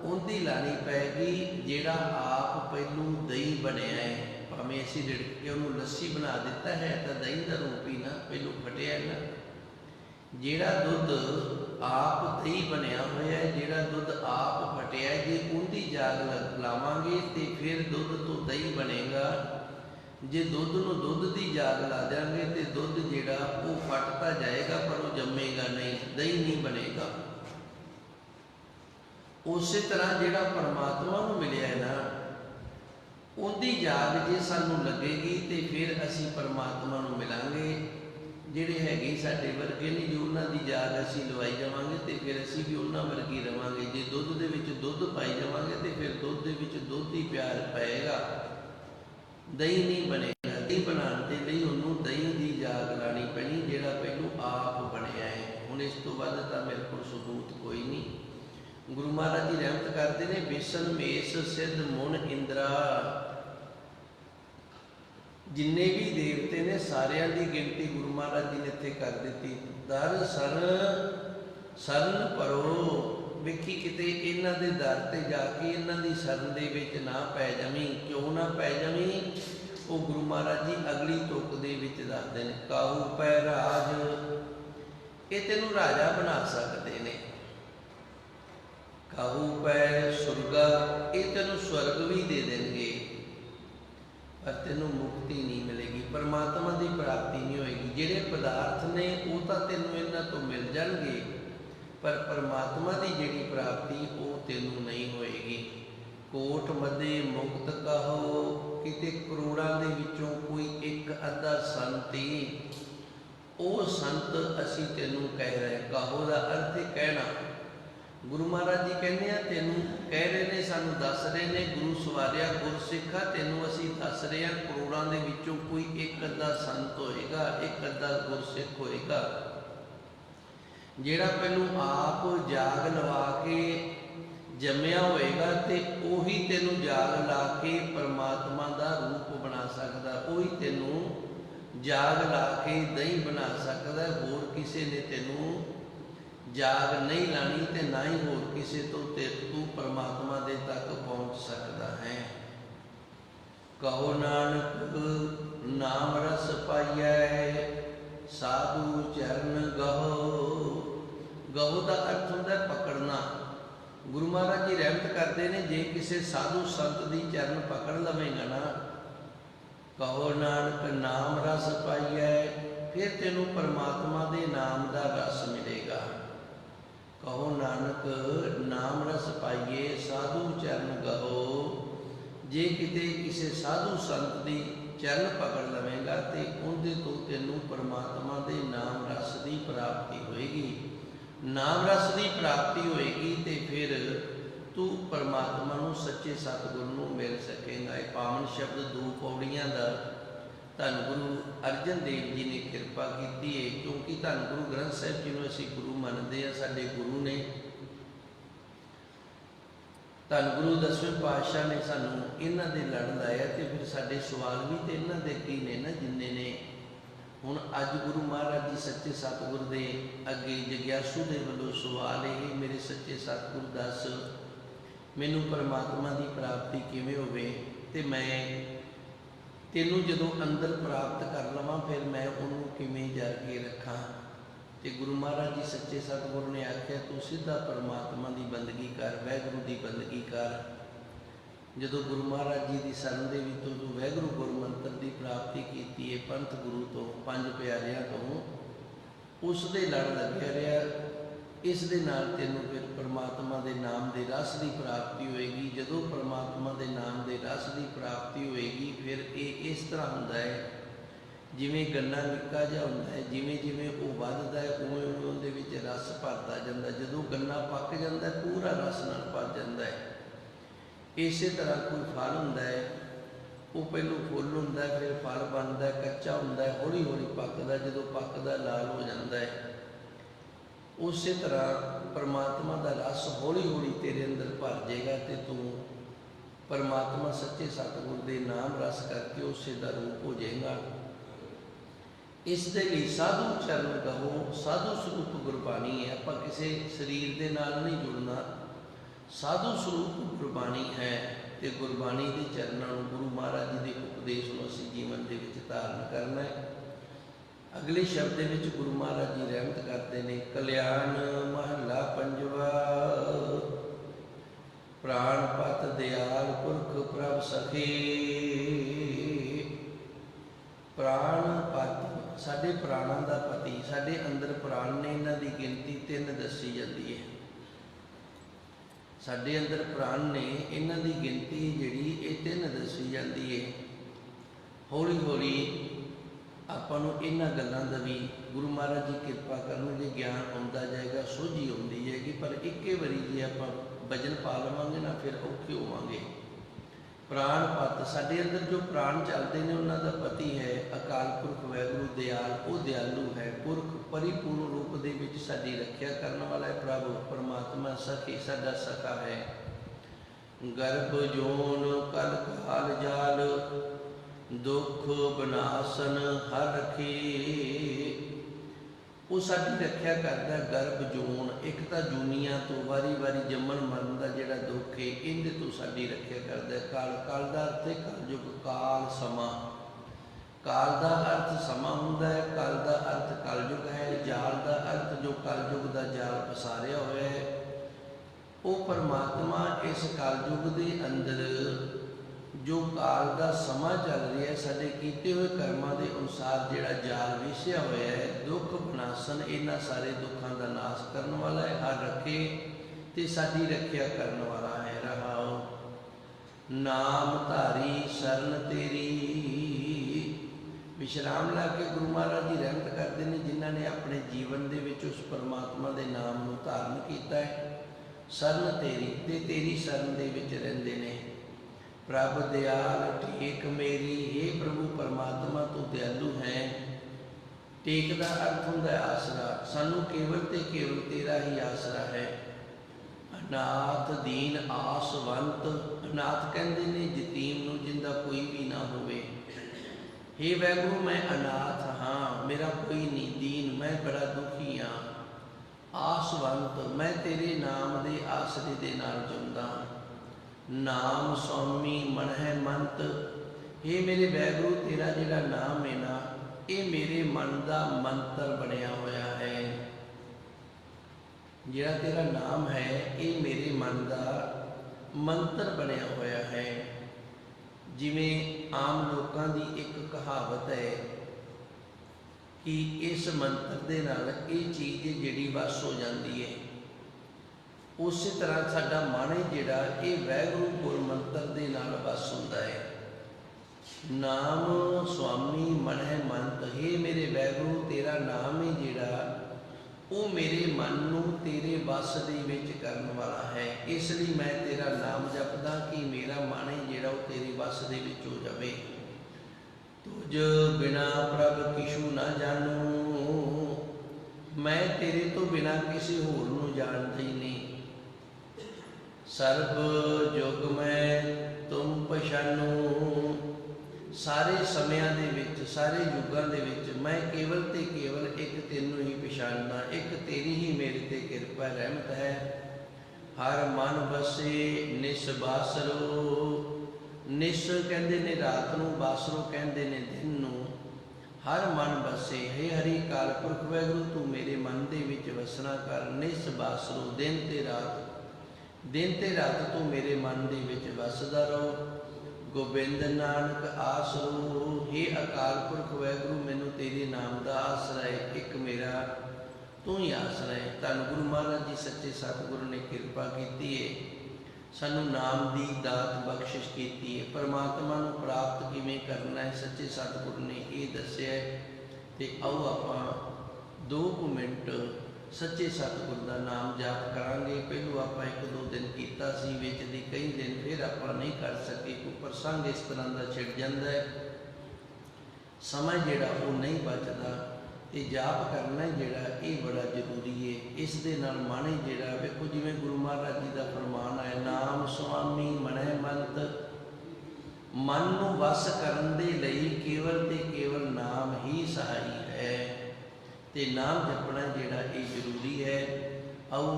[SPEAKER 1] ਉਹਦੀ ਲਾਣੀ ਪਏਗੀ ਜਿਹੜਾ ਆਪ ਪਹਿਲੂ ਦਹੀਂ ਬਣਿਆ ਹੈ। ਭਾਵੇਂ ਅਸੀਂ ਰਿੜਕ ਕੇ ਉਹਨੂੰ ਲੱਸੀ ਬਣਾ ਦਿੱਤਾ ਹੈ ਤਾਂ ਦਹੀਂ ਦਾ ਰੂਪ ਹੀ ਨਾ, ਪਹਿਲੋਂ ਫਟਿਆ ਨਾ। ਜਿਹੜਾ ਦੁੱਧ ਆਪ ਦਹੀਂ ਬਣਿਆ ਹੋਇਆ ਹੈ, ਜਿਹੜਾ ਦੁੱਧ ਆਪ ਫਟਿਆ ਜੇ ਉਹਦੀ ਜਾਗ ਲਾਵਾਂਗੇ ਤੇ ਫਿਰ ਦੁੱਧ ਤੋਂ ਦਹੀਂ ਬਣੇਗਾ। ਜੇ ਦੁੱਧ ਨੂੰ ਦੁੱਧ ਦੀ ਜਾਗ ਲਾ ਦਿਆਂਗੇ ਤੇ ਦੁੱਧ ਜਿਹੜਾ ਉਹ ਫਟਦਾ ਜਾਏਗਾ, ਪਰ ਉਹ ਜੰਮੇਗਾ ਨਹੀਂ, ਦਹੀਂ ਨਹੀਂ ਬਣੇਗਾ। ਉਸੇ ਤਰ੍ਹਾਂ ਜਿਹੜਾ ਪਰਮਾਤਮਾ ਨੂੰ ਮਿਲਿਆ ਹੈ ਨਾ ਉਹਦੀ ਜਾਗ ਜੇ ਸਾਨੂੰ ਲੱਗੇਗੀ ਤੇ ਫਿਰ ਅਸੀਂ ਪਰਮਾਤਮਾ ਨੂੰ ਮਿਲਾਂਗੇ। ਜਿਹੜੇ ਹੈਗੇ ਸਾਡੇ ਵਰਗੇ ਨੇ, ਜੋ ਉਹਨਾਂ ਦੀ ਜਾਗ ਅਸੀਂ ਲਵਾਈ ਜਾਵਾਂਗੇ ਤੇ ਫਿਰ ਅਸੀਂ ਵੀ ਉਹਨਾਂ ਵਰਗੀ ਰਵਾਂਗੇ। ਜੇ ਦੁੱਧ ਦੇ ਵਿੱਚ ਦੁੱਧ ਪਾਈ ਜਾਵਾਂਗੇ ਤੇ ਫਿਰ ਦੁੱਧ ਦੇ ਵਿੱਚ ਦੁੱਧ ਹੀ ਪਿਆਰ ਪਏਗਾ। ਦਹੀਂ ਨਹੀਂ ਬਣੇਗਾ। ਦਹੀਂ ਬਣਾਉਣ ਦੇ ਲਈ ਉਹਨੂੰ ਦਹੀਂ ਦੀ ਜਾਗ ਲਾਣੀ ਪੈਣੀ, ਜਿਹੜਾ ਪਹਿਲੂ ਆਪ ਬਣਿਆ ਹੈ। ਹੁਣ ਇਸ ਤੋਂ ਵੱਧ ਤਾਂ ਮੇਰੇ ਕੋਲ ਸਬੂਤ ਕੋਈ ਨਹੀਂ ਗੁਰੂ ਮਹਾਰਾਜ ਜੀ ਰਹਿਮਤ ਕਰਦੇ ਨੇ, ਬਿਸਨ, ਮੇਸ, ਸਿੱਧ, ਮੁਨ, ਇੰਦਰਾ। ਜਿੰਨੇ ਵੀ ਦੇਵਤੇ ਨੇ, ਸਾਰਿਆਂ ਦੀ ਗਿਣਤੀ ਗੁਰੂ ਮਹਾਰਾਜ ਜੀ ਨੇ ਇੱਥੇ ਕਰ ਦਿੱਤੀ। ਦਰ, ਸਰ, ਸਰਨ ਪਰੋ ਵੇਖੀ ਕਿਤੇ ਇਹਨਾਂ ਦੇ ਦਰ ਤੇ ਜਾ ਕੇ ਇਹਨਾਂ ਦੀ ਸ਼ਰਨ ਦੇ ਵਿੱਚ ਨਾ ਪੈ ਜਾਵੀਂ। ਕਿਉਂ ਨਾ ਪੈ ਜਾਵੀਂ? ਉਹ ਗੁਰੂ ਮਹਾਰਾਜ ਜੀ ਅਗਲੀ ਤੁਕ ਦੇ ਵਿੱਚ ਦੱਸਦੇ ਨੇ, ਕਾਹੂ ਪੈ ਰਾਜ? ਇਹ ਤੈਨੂੰ ਰਾਜਾ ਬਣਾ ਸਕਦੇ ਨੇ। ਕਾਹੂ ਪੈ ਸੁਰਗਾ, ਇਹ ਤੈਨੂੰ ਸਵਰਗ ਵੀ ਦੇ ਦੇਣਗੇ। ਪਰ ਤੈਨੂੰ ਮੁਕਤੀ ਨਹੀਂ ਮਿਲੇਗੀ, ਪਰਮਾਤਮਾ ਦੀ ਪ੍ਰਾਪਤੀ ਨਹੀਂ ਹੋਏਗੀ। ਜਿਹੜੇ ਪਦਾਰਥ ਨੇ, ਉਹ ਤਾਂ ਤੈਨੂੰ ਇਹਨਾਂ ਤੋਂ ਮਿਲ ਜਾਣਗੇ। ਪਰ ਪਰਮਾਤਮਾ ਦੀ ਜਿਹੜੀ ਪ੍ਰਾਪਤੀ, ਉਹ ਤੈਨੂੰ ਨਹੀਂ ਹੋਏਗੀ। ਕੋਟ ਮਦੇ ਮੁਕਤ ਕਹੋ, ਕਿਤੇ ਕਰੋੜਾਂ ਦੇ ਵਿੱਚੋਂ ਕੋਈ ਇੱਕ ਅੱਧਾ ਸੰਤੀ ਉਹ ਸੰਤ ਅਸੀਂ ਤੈਨੂੰ ਕਹਿ ਰਹੇ ਕਹੋ ਦਾ ਅਰਥ ਹੈ ਕਹਿਣਾ ਗੁਰੂ ਮਹਾਰਾਜ ਜੀ ਕਹਿੰਦੇ ਆ, ਤੈਨੂੰ ਕਹਿ ਰਹੇ ਨੇ, ਸਾਨੂੰ ਦੱਸ ਰਹੇ ਨੇ, ਗੁਰੂ ਸਵਾਰਿਆ ਗੁਰਸਿੱਖਾ, ਤੈਨੂੰ ਅਸੀਂ ਦੱਸ ਰਹੇ ਹਾਂ ਕਰੋੜਾਂ ਦੇ ਵਿੱਚੋਂ ਕੋਈ ਇੱਕ ਅੱਧਾ ਸੰਤ ਹੋਏਗਾ, ਇੱਕ ਅੱਧਾ ਗੁਰਸਿੱਖ ਹੋਏਗਾ। ਜਿਹੜਾ ਤੈਨੂੰ ਆਪ ਜਾਗ ਲਵਾ ਕੇ ਜੰਮਿਆ ਹੋਏਗਾ ਤੇ ਉਹੀ ਤੈਨੂੰ ਜਾਗ ਲਾ ਕੇ ਪਰਮਾਤਮਾ ਦਾ ਰੂਪ ਬਣਾ ਸਕਦਾ, ਉਹੀ ਤੈਨੂੰ ਜਾਗ ਲਾ ਕੇ ਦਹੀਂ ਬਣਾ ਸਕਦਾ, ਹੋਰ ਕਿਸੇ ਨੇ ਤੈਨੂੰ ਜਾਗ ਨਹੀਂ ਲਾਣੀ ਤੇ ਨਾ ਹੀ ਹੋਰ ਕਿਸੇ ਤੋਂ ਤੇ ਤੂੰ ਪਰਮਾਤਮਾ ਦੇ ਤੱਕ ਪਹੁੰਚ ਸਕਦਾ ਹੈ। ਕਹੋ ਨਾਨਕ, ਨਾਮ ਰਸ ਪਾਈਐ, ਸਾਧੂ ਚਰਨ ਗਹੋ। ਗਹੋ ਦਾ ਅਰਥ ਹੁੰਦਾ ਹੈ ਪਕੜਨਾ। ਗੁਰੂ ਮਹਾਰਾਜ ਜੀ ਰਹਿਮਤ ਕਰਦੇ ਨੇ, ਜੇ ਕਿਸੇ ਸਾਧੂ ਸੰਤ ਦੀ ਚਰਨ ਪਕੜ ਲਵੇਂਗਾ ਨਾ, ਕਹੋ ਨਾਨਕ, ਨਾਮ ਰਸ ਪਾਈਐ, ਫਿਰ ਤੈਨੂੰ ਪਰਮਾਤਮਾ ਦੇ ਨਾਮ ਦਾ ਰਸ ਮਿਲੇਗਾ ਕਹੋ ਨਾਨਕ ਨਾਮ ਰਸ ਪਾਈਏ ਸਾਧੂ ਚਰਨ ਗਹੋ ਜੇ ਕਿਤੇ ਕਿਸੇ ਸਾਧੂ ਸੰਤ ਦੀ ਚਰਨ ਪਕੜ ਲਵੇਂਗਾ ਤੇ ਉਹਦੇ ਤੋਂ ਤੈਨੂੰ ਪਰਮਾਤਮਾ ਦੇ ਨਾਮ ਰਸ ਦੀ ਪ੍ਰਾਪਤੀ ਹੋਏਗੀ। ਨਾਮ ਰਸ ਦੀ ਪ੍ਰਾਪਤੀ ਹੋਏਗੀ ਤੇ ਫਿਰ ਤੂੰ ਪਰਮਾਤਮਾ ਨੂੰ ਸੱਚੇ ਸਤਿਗੁਰ ਨੂੰ ਮਿਲ ਸਕੇਗਾ। ਇਹ ਪਾਵਨ ਸ਼ਬਦ ਦੋ ਪੌੜੀਆਂ ਦਾ ਧੰਨ ਗੁਰੂ ਅਰਜਨ ਦੇਵ ਜੀ ਨੇ ਕਿਰਪਾ ਕੀਤੀ ਹੈ ਕਿਉਂਕਿ ਧੰਨ ਗੁਰੂ ਗ੍ਰੰਥ ਸਾਹਿਬ ਜੀ ਨੂੰ ਅਸੀਂ ਗੁਰੂ ਮੰਨਦੇ ਆ ਸਾਡੇ ਗੁਰੂ ਨੇ ਧੰਨ ਗੁਰੂ ਦਸਵੇਂ ਪਾਤਸ਼ਾਹ ਨੇ ਸਾਨੂੰ ਇਹਨਾਂ ਦੇ ਲੜ ਲਾਇਆ ਤੇ ਫਿਰ ਸਾਡੇ ਸਵਾਲ ਵੀ ਤੇ ਇਹਨਾਂ ਦੇ ਕੀ ਨੇ ਨਾ ਜਿੰਨੇ ਨੇ। ਹੁਣ ਅੱਜ ਗੁਰੂ ਮਹਾਰਾਜ ਜੀ ਸੱਚੇ ਸਤਿਗੁਰ ਦੇ ਅੱਗੇ ਜਗਿਆਸੂ ਦੇ ਵੱਲੋਂ ਸਵਾਲ ਇਹ, ਮੇਰੇ ਸੱਚੇ ਸਤਿਗੁਰ ਦੱਸ, ਮੈਨੂੰ ਪਰਮਾਤਮਾ ਦੀ ਪ੍ਰਾਪਤੀ ਕਿਵੇਂ ਹੋਵੇ? ਤੇ ਮੈਂ ਤੈਨੂੰ ਜਦੋਂ ਅੰਦਰ ਪ੍ਰਾਪਤ ਕਰ ਲਵਾਂ, ਫਿਰ ਮੈਂ ਉਹਨੂੰ ਕਿਵੇਂ ਜਾ ਕੇ ਰੱਖਾਂ? ਤੇ ਗੁਰੂ ਮਹਾਰਾਜ ਜੀ ਸੱਚੇ ਸਤਿਗੁਰ ਨੇ ਆਖਿਆ, ਤੂੰ ਸਿੱਧਾ ਪਰਮਾਤਮਾ ਦੀ ਬੰਦਗੀ ਕਰ ਵਾਹਿਗੁਰੂ ਦੀ ਬੰਦਗੀ ਕਰ। ਜਦੋਂ ਗੁਰੂ ਮਹਾਰਾਜ ਜੀ ਦੀ ਸ਼ਰਨ ਦੇ ਵਿੱਚੋਂ ਤੂੰ ਵਾਹਿਗੁਰੂ ਗੁਰਮੰਤਰ ਦੀ ਪ੍ਰਾਪਤੀ ਕੀਤੀ ਹੈ ਪੰਥ ਗੁਰੂ ਤੋਂ, ਪੰਜ ਪਿਆਰਿਆਂ ਤੋਂ, ਉਸ ਦੇ ਲੜ ਲੱਗਿਆ ਰਿਹਾ। ਇਸ ਦੇ ਨਾਲ ਤੈਨੂੰ ਫਿਰ ਪਰਮਾਤਮਾ ਦੇ ਨਾਮ ਦੇ ਰਸ ਦੀ ਪ੍ਰਾਪਤੀ ਹੋਏਗੀ। ਜਦੋਂ ਪਰਮਾਤਮਾ ਦੇ ਨਾਮ ਦੇ ਰਸ ਦੀ ਪ੍ਰਾਪਤੀ ਹੋਏਗੀ, ਫਿਰ ਇਹ ਇਸ ਤਰ੍ਹਾਂ ਹੁੰਦਾ ਹੈ ਜਿਵੇਂ ਗੰਨਾ ਨਿੱਕਾ ਜਿਹਾ ਹੁੰਦਾ ਹੈ, ਜਿਵੇਂ ਜਿਵੇਂ ਉਹ ਵੱਧਦਾ ਹੈ, ਉਵੇਂ ਉਵੇਂ ਉਹਦੇ ਵਿੱਚ ਰਸ ਭਰਦਾ ਜਾਂਦਾ ਜਦੋਂ ਗੰਨਾ ਪੱਕ ਜਾਂਦਾ ਹੈ, ਪੂਰਾ ਰਸ ਨਾਲ ਭਰ ਜਾਂਦਾ ਹੈ। ਇਸੇ ਤਰ੍ਹਾਂ ਕੋਈ ਫਲ ਹੁੰਦਾ ਹੈ, ਉਹ ਪਹਿਲੋਂ ਫੁੱਲ ਹੁੰਦਾ ਹੈ, ਫਿਰ ਫਲ ਬਣਦਾ ਹੈ, ਕੱਚਾ ਹੁੰਦਾ ਹੈ, ਹੌਲੀ ਹੌਲੀ ਪੱਕਦਾ ਜਦੋਂ ਪੱਕਦਾ, ਲਾਲ ਹੋ ਜਾਂਦਾ ਹੈ। ਉਸੇ ਤਰ੍ਹਾਂ ਪਰਮਾਤਮਾ ਦਾ ਰਸ ਹੌਲੀ ਹੌਲੀ ਤੇਰੇ ਅੰਦਰ ਭਰ ਜਾਏਗਾ ਤੇ ਤੂੰ ਪਰਮਾਤਮਾ ਸੱਚੇ ਸਤਿਗੁਰ ਦੇ ਨਾਮ ਰਸ ਕਰਕੇ ਉਸੇ ਦਾ ਰੂਪ ਹੋ ਜਾਏਗਾ। ਇਸ ਦੇ ਲਈ ਸਾਧੂ ਚਰਨ ਕਹੋ, ਸਾਧੂ ਸਰੂਪ ਗੁਰਬਾਣੀ ਹੈ, ਆਪਾਂ ਕਿਸੇ ਸਰੀਰ ਦੇ ਨਾਲ ਨਹੀਂ ਜੁੜਨਾ। ਸਾਧੂ ਸਰੂਪ ਗੁਰਬਾਣੀ ਹੈ ਤੇ ਗੁਰਬਾਣੀ ਦੇ ਚਰਨਾਂ ਨੂੰ ਗੁਰੂ ਮਹਾਰਾਜ ਜੀ ਦੇ ਉਪਦੇਸ਼ ਨੂੰ ਅਸੀਂ ਜੀਵਨ ਦੇ ਵਿੱਚ ਧਾਰਨ ਕਰਨਾ ਹੈ। ਅਗਲੇ ਸ਼ਬਦ ਦੇ ਵਿੱਚ ਗੁਰੂ ਮਹਾਰਾਜ ਜੀ ਰਹਿਮਤ ਕਰਦੇ ਨੇ, ਕਲਿਆਣ ਮਹੱਲਾ ਪੰਜਵਾ ਪ੍ਰਾਣ ਪਤ ਦਿਆਲ ਪੁਰਖ ਪ੍ਰਭ ਸਖੀ। ਪ੍ਰਾਣ ਪਤ ਸਾਡੇ ਪ੍ਰਾਣਾਂ ਦਾ ਪਤੀ, ਸਾਡੇ ਅੰਦਰ ਪ੍ਰਾਣ ਨੇ ਇਹਨਾਂ ਦੀ ਗਿਣਤੀ ਤਿੰਨ ਦੱਸੀ ਜਾਂਦੀ ਹੈ। ਸਾਡੇ ਅੰਦਰ ਪ੍ਰਾਣ ਨੇ ਇਹਨਾਂ ਦੀ ਗਿਣਤੀ ਜਿਹੜੀ ਇਹ ਤਿੰਨ ਦੱਸੀ ਜਾਂਦੀ ਹੈ। ਹੌਲੀ ਹੌਲੀ ਆਪਾਂ ਨੂੰ ਇਹਨਾਂ ਗੱਲਾਂ ਦਾ ਵੀ ਗੁਰੂ ਮਹਾਰਾਜ ਜੀ ਕਿਰਪਾ ਕਰਨਗੇ ਗਿਆਨ ਆਉਂਦਾ ਜਾਏਗਾ, ਸੋਝੀ ਆਉਂਦੀ ਜਾਏਗੀ, ਪਰ ਇੱਕੇ ਵਾਰੀ ਜੇ ਆਪਾਂ ਵਜਨ ਪਾ ਲਵਾਂਗੇ ਨਾ, ਫਿਰ ਔਖੇ ਹੋਵਾਂਗੇ। ਪ੍ਰਾਣ ਪਤ, ਸਾਡੇ ਅੰਦਰ ਜੋ ਪ੍ਰਾਣ ਚੱਲਦੇ ਨੇ, ਉਹਨਾਂ ਦਾ ਪਤੀ ਹੈ ਅਕਾਲ ਪੁਰਖ, ਵੈਗੁਰੂ, ਦਿਆਲ। ਉਹ ਦਿਆਲੂ ਹੈ, ਪੁਰਖ, ਪਰਿਪੂਰਨ ਰੂਪ ਦੇ ਵਿੱਚ ਸਾਡੀ ਰੱਖਿਆ ਕਰਨ ਵਾਲਾ ਹੈ, ਪ੍ਰਭੂ, ਪਰਮਾਤਮਾ ਸਖੀ, ਸਾਡਾ ਸਖਾ ਹੈ। ਗਰਭ, ਜੋਨ, ਕਲ, ਕਾਲ, ਜਾਲ, ਦੁੱਖ, ਬਨਾਸਨ, ਹਰ ਰਖੀ ਉਹ ਸਾਡੀ ਰੱਖਿਆ ਕਰਦਾ ਗਰਭ ਜੂਨ, ਇੱਕ ਤਾਂ ਜੂਨੀਆਂ ਤੋਂ ਵਾਰੀ-ਵਾਰੀ ਜੰਮਣ ਮਰਨ ਦਾ ਜਿਹੜਾ ਦੁੱਖ ਹੈ ਇਹਦੇ ਤੋਂ ਸਾਡੀ ਰੱਖਿਆ ਕਰਦਾ ਕਾਲ ਕਾਲ ਦਾ ਅਰਥ ਹੈ ਕਲਯੁਗ ਕਾਲ ਸਮਾਂ। ਕਾਲ ਦਾ ਅਰਥ ਸਮਾਂ ਹੁੰਦਾ ਹੈ, ਕਾਲ ਦਾ ਅਰਥ ਕਲਯੁਗ ਹੈ, ਜਾਲ ਦਾ ਅਰਥ ਜੋ ਕਲਯੁਗ ਦਾ ਜਾਲ ਪਸਾਰਿਆ ਹੋਇਆ ਹੈ। ਉਹ ਪਰਮਾਤਮਾ ਇਸ ਕਲਯੁਗ ਦੇ ਅੰਦਰ ਜੋ ਕਾਲ ਦਾ ਸਮਾਂ ਚੱਲ ਰਿਹਾ ਹੈ, ਸਾਡੇ ਕੀਤੇ ਹੋਏ ਕਰਮਾਂ ਦੇ ਅਨੁਸਾਰ ਜਿਹੜਾ ਜਾਲ ਵਿਛਿਆ ਹੋਇਆ ਹੈ, ਦੁੱਖ ਬਨਾਸਨ ਇਹਨਾਂ ਸਾਰੇ ਦੁੱਖਾਂ ਦਾ ਨਾਸ਼ ਕਰਨ ਵਾਲਾ ਹੈ। ਹਰ ਰੱਖੇ ਤੇ ਸਾਡੀ ਰੱਖਿਆ ਕਰਨ ਵਾਲਾ ਹੈ। ਰਹਾਉ ਨਾਮ ਧਾਰੀ ਸ਼ਰਨ ਤੇਰੀ। ਵਿਸ਼ਰਾਮ ਲਾ ਕੇ ਗੁਰੂ ਮਹਾਰਾਜ ਦੀ ਰਹਿਮਤ ਕਰਦੇ ਨੇ, ਜਿਨ੍ਹਾਂ ਨੇ ਆਪਣੇ ਜੀਵਨ ਦੇ ਵਿੱਚ ਉਸ ਪਰਮਾਤਮਾ ਦੇ ਨਾਮ ਨੂੰ ਧਾਰਨ ਕੀਤਾ ਹੈ। ਸ਼ਰਨ ਤੇਰੀ ਤੇ ਤੇਰੀ ਸ਼ਰਨ ਦੇ ਵਿੱਚ ਰਹਿੰਦੇ ਨੇ। ਪ੍ਰਭ ਦਿਆਲ ਟੇਕ ਮੇਰੀ हे ਪ੍ਰਭੂ ਪਰਮਾਤਮਾ ਤੂੰ ਦਿਆਲੂ ਹੈ। ਟੇਕ ਦਾ ਅਰਥ ਹੁੰਦਾ ਆਸਰਾ, ਸਾਨੂੰ ਕੇਵਲ ਤੇ ਕੇਵਲ ਤੇਰਾ ਹੀ ਆਸਰਾ ਹੈ। ਅਨਾਥ ਦੀਨ ਆਸਵੰਤ, ਅਨਾਥ ਕਹਿੰਦੇ ਨੇ ਯਤੀਮ ਨੂੰ ਜਿੰਦਾ ਕੋਈ ਵੀ ਨਾ ਹੋਵੇ। हे ਵੈਗੁਰੂ, ਮੈਂ ਅਨਾਥ ਹਾਂ, ਮੇਰਾ ਕੋਈ ਨਹੀਂ ਦੀਨ, ਮੈਂ ਬੜਾ ਦੁਖੀ ਹਾਂ। ਆਸਵੰਤ, ਮੈਂ ਤੇਰੇ ਨਾਮ ਦੇ ਆਸਰੇ ਦੇ ਨਾਲ ਜੁੰਦਾ ਨਾਮ ਸੌਮੀ ਮਨ ਹੈ ਮੰਤ। ਇਹ ਮੇਰੇ ਵੈਗੁਰੂ, ਤੇਰਾ ਜਿਹੜਾ ਨਾਮ ਹੈ ਨਾ, ਇਹ ਮੇਰੇ ਮਨ ਦਾ ਮੰਤਰ ਬਣਿਆ ਹੋਇਆ ਹੈ। ਜਿਹੜਾ ਤੇਰਾ ਨਾਮ ਹੈ, ਇਹ ਮੇਰੇ ਮਨ ਦਾ ਮੰਤਰ ਬਣਿਆ ਹੋਇਆ ਹੈ। ਜਿਵੇਂ ਆਮ ਲੋਕਾਂ ਦੀ ਇੱਕ ਕਹਾਵਤ ਹੈ ਕਿ ਇਸ ਮੰਤਰ ਦੇ ਨਾਲ ਇਹ ਚੀਜ਼ ਜਿਹੜੀ ਵਸ ਹੋ ਜਾਂਦੀ ਹੈ। ਉਸੇ ਤਰ੍ਹਾਂ ਸਾਡਾ ਮਨ ਹੈ ਜਿਹੜਾ ਇਹ ਵੈਗੁਰੂ ਗੁਰਮੰਤਰ ਦੇ ਨਾਲ ਵਸ ਹੁੰਦਾ ਹੈ। ਨਾਮ ਸੁਆਮੀ ਮਨ ਹੈ ਮੰਤ, ਹੈ ਮੇਰੇ ਵੈਗੁਰੂ, ਤੇਰਾ ਨਾਮ ਹੈ ਜਿਹੜਾ ਉਹ ਮੇਰੇ ਮਨ ਨੂੰ ਤੇਰੇ ਵਸ ਦੇ ਵਿੱਚ ਕਰਨ ਵਾਲਾ ਹੈ। ਇਸ ਲਈ ਮੈਂ ਤੇਰਾ ਨਾਮ ਜਪਦਾ ਕਿ ਮੇਰਾ ਮਨ ਹੈ ਜਿਹੜਾ ਉਹ ਤੇਰੇ ਵਸ ਦੇ ਵਿੱਚ ਹੋ ਜਾਵੇ। ਤੁਝ ਬਿਨਾ ਪ੍ਰਭ ਕਿਛੂ ਨਾ ਜਾਣੂ, ਮੈਂ ਤੇਰੇ ਤੋਂ ਬਿਨਾ ਕਿਸੇ ਹੋਰ ਨੂੰ ਜਾਣਦਾ ਹੀ ਨਹੀਂ। ਸਰਬ ਯੁਗ ਮੈਂ ਤੁਮ ਪਛਾਨੂ। ਸਾਰੇ ਸਮਿਆਂ ਦੇ ਵਿੱਚ, ਸਾਰੇ ਯੁੱਗਾਂ ਦੇ ਵਿੱਚ ਮੈਂ ਕੇਵਲ ਤੇ ਕੇਵਲ ਇੱਕ ਤੈਨੂੰ ਹੀ ਪਛਾਣਨਾ ਇੱਕ ਤੇਰੀ ਹੀ ਮੇਰੇ ਤੇ ਕਿਰਪਾ, ਰਹਿਮਤ ਹੈ। ਹਰ ਮਨ ਵਸੇ, ਨਿਸ ਬਾਸਰੋ। ਨਿਸ ਕਹਿੰਦੇ ਨੇ ਰਾਤ ਨੂੰ, ਬਾਸਰੋ ਕਹਿੰਦੇ ਨੇ ਦਿਨ ਨੂੰ। ਹਰ ਮਨ ਬਸੇ ਹੈ ਹਰੀ ਕਾਲ ਪੁਰਖ ਵੈਗੁਰੂ, ਤੂੰ ਮੇਰੇ ਮਨ ਦੇ ਵਿੱਚ ਵਸਣਾ ਕਰ। ਨਿਸ ਬਾਸਰੋ, ਦਿਨ ਤੇ ਰਾਤ ਦਿਨ ਤੇ ਰਾਤ ਤੂੰ ਮੇਰੇ ਮਨ ਦੇ ਵਿੱਚ ਵਸਦਾ ਰਹੋ। ਗੋਬਿੰਦ ਨਾਨਕ ਆਸਰੋ हे ਅਕਾਲ ਪੁਰਖ ਵੈਗੁਰੂ, ਮੈਨੂੰ ਤੇਰੇ ਨਾਮ ਦਾ ਆਸਰਾ ਹੈ, ਇੱਕ ਮੇਰਾ ਤੂੰ ਹੀ ਆਸਰਾ ਹੈ। ਧੰਨ ਗੁਰੂ ਮਹਾਰਾਜ ਜੀ, ਸੱਚੇ ਸਤਿਗੁਰੂ ਨੇ ਕਿਰਪਾ ਕੀਤੀ ਹੈ ਸਾਨੂੰ ਨਾਮ ਦੀ ਦਾਤ ਬਖਸ਼ਿਸ਼ ਕੀਤੀ ਹੈ ਪਰਮਾਤਮਾ ਨੂੰ ਪ੍ਰਾਪਤ ਕਿਵੇਂ ਕਰਨਾ ਹੈ, ਸੱਚੇ ਸਤਿਗੁਰੂ ਨੇ ਇਹ ਦੱਸਿਆ ਹੈ। ਤੇ ਆਓ ਆਪਾਂ ਦੋ ਕੁ ਮਿੰਟ ਸੱਚੇ ਸਤਿਗੁਰ ਦਾ ਨਾਮ ਜਾਪ ਕਰਾਂਗੇ। ਪਹਿਲੂ ਆਪਾਂ ਇੱਕ ਦੋ ਦਿਨ ਕੀਤਾ ਸੀ ਵਿੱਚ ਦੀ ਕਈ ਦਿਨ, ਫਿਰ ਆਪਾਂ ਨਹੀਂ ਕਰ ਸਕੇ। ਕੋਈ ਪ੍ਰਸੰਗ ਇਸ ਤਰ੍ਹਾਂ ਦਾ ਛਿੜ ਜਾਂਦਾ ਹੈ। ਸਮਾਂ ਜਿਹੜਾ ਉਹ ਨਹੀਂ ਬਚਦਾ ਤੇ ਜਾਪ ਕਰਨਾ ਜਿਹੜਾ ਇਹ ਬੜਾ ਜ਼ਰੂਰੀ ਹੈ। ਇਸ ਦੇ ਨਾਲ ਮਨ ਹੀ ਜਿਹੜਾ, ਵੇਖੋ ਜਿਵੇਂ ਗੁਰੂ ਮਹਾਰਾਜ ਜੀ ਦਾ ਫਰਮਾਨ ਹੈ ਨਾਮ ਸੁਆਮੀ ਮਨੈ ਮੰਤ, ਮਨ ਨੂੰ ਵਸ ਕਰਨ ਦੇ ਲਈ ਕੇਵਲ ਤੇ ਕੇਵਲ ਨਾਮ ਹੀ ਸਹਾਈ ਹੈ। ਤੇ ਨਾਮ ਜਪਣਾ ਜਿਹੜਾ ਇਹ ਜ਼ਰੂਰੀ ਹੈ। ਆਓ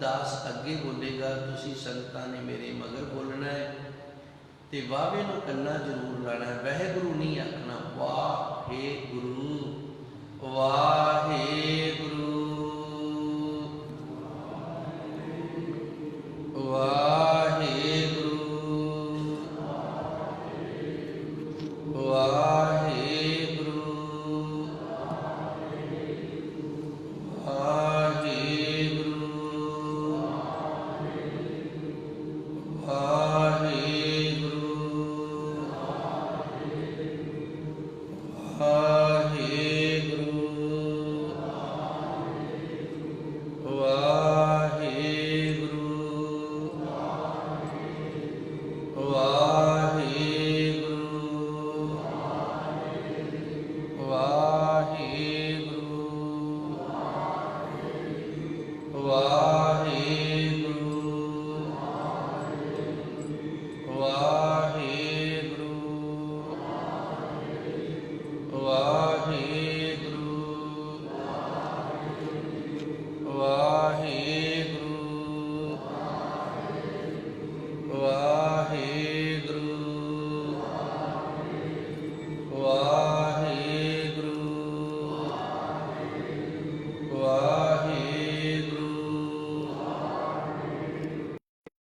[SPEAKER 1] ਦਾਸ ਅੱਗੇ ਬੋਲੇਗਾ, ਤੁਸੀਂ ਸੰਤਾਂ ਨੇ ਮੇਰੇ ਮਗਰ ਬੋਲਣਾ ਹੈ ਤੇ ਵਾਵੇ ਨੂੰ ਕੰਨਾ ਜ਼ਰੂਰ ਲਾਣਾ ਹੈ। ਵਾਹਿਗੁਰੂ ਨਹੀਂ ਆਖਣਾ ਵਾਹੇ ਗੁਰੂ ਵਾਹੇ ਗੁਰੂ ਵਾਹ